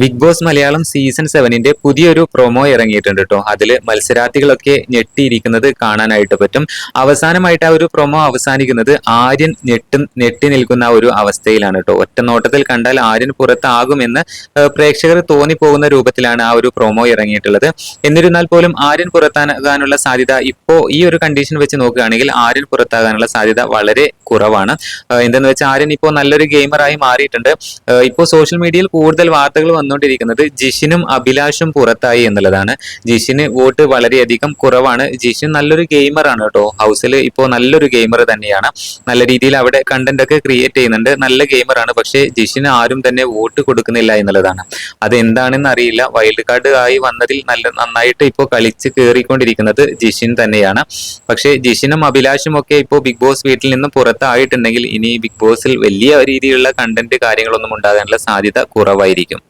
Big boss Malayalam season സെവനിന്റെ പുതിയൊരു promo ഇറങ്ങിയിട്ടുണ്ട് കേട്ടോ അതിൽ മത്സരാർത്ഥികളൊക്കെ ഞെട്ടിയിരിക്കുന്നത് കാണാനായിട്ട് പറ്റും. അവസാനമായിട്ട് ആ ഒരു പ്രൊമോ അവസാനിക്കുന്നത് ആര്യൻ ഞെട്ടും ഞെട്ടി നിൽക്കുന്ന ഒരു അവസ്ഥയിലാണ് കേട്ടോ ഒറ്റ നോട്ടത്തിൽ കണ്ടാൽ ആര്യൻ പുറത്താകുമെന്ന് പ്രേക്ഷകർ തോന്നിപ്പോകുന്ന രൂപത്തിലാണ് ആ ഒരു പ്രൊമോ ഇറങ്ങിയിട്ടുള്ളത്. എന്നിരുന്നാൽ പോലും ആര്യൻ പുറത്താകാനുള്ള സാധ്യത ഇപ്പോ ഈ ഒരു കണ്ടീഷൻ വെച്ച് നോക്കുകയാണെങ്കിൽ ആര്യൻ പുറത്താകാനുള്ള സാധ്യത വളരെ കുറവാണ്. എന്തെന്ന് വെച്ചാൽ ആര്യൻ ഇപ്പോൾ നല്ലൊരു ഗെയിമറായി മാറിയിട്ടുണ്ട്. ഇപ്പോൾ സോഷ്യൽ മീഡിയയിൽ കൂടുതൽ വാർത്തകൾ വന്നുകൊണ്ടിരിക്കുന്നത് ജിഷിനും അഭിലാഷും പുറത്തായി എന്നുള്ളതാണ്. ജിഷിന് വോട്ട് വളരെയധികം കുറവാണ്. ജിഷിൻ നല്ലൊരു ഗെയിമറാണ് കേട്ടോ. ഹൗസിൽ ഇപ്പോൾ നല്ലൊരു ഗെയിമർ തന്നെയാണ്. നല്ല രീതിയിൽ അവിടെ കണ്ടന്റ് ഒക്കെ ക്രിയേറ്റ് ചെയ്യുന്നുണ്ട്. നല്ല ഗെയിമറാണ് പക്ഷേ ജിഷിന് ആരും തന്നെ വോട്ട് കൊടുക്കുന്നില്ല എന്നുള്ളതാണ്. അത് എന്താണെന്ന് അറിയില്ല. വൈൽഡ് കാർഡ് ആയി വന്നതിൽ നല്ല നന്നായിട്ട് ഇപ്പോൾ കളിച്ച് കയറിക്കൊണ്ടിരിക്കുന്നത് ജിഷിൻ തന്നെയാണ്. പക്ഷേ ജിഷിനും അഭിലാഷും ഒക്കെ ഇപ്പോൾ ബിഗ് ബോസ് വീട്ടിൽ നിന്നും പുറത്തായിട്ടുണ്ടെങ്കിൽ ഇനി ബിഗ് ബോസിൽ വലിയ രീതിയിലുള്ള കണ്ടന്റ് കാര്യങ്ങളൊന്നും ഉണ്ടാകാനുള്ള സാധ്യത കുറവായിരിക്കും.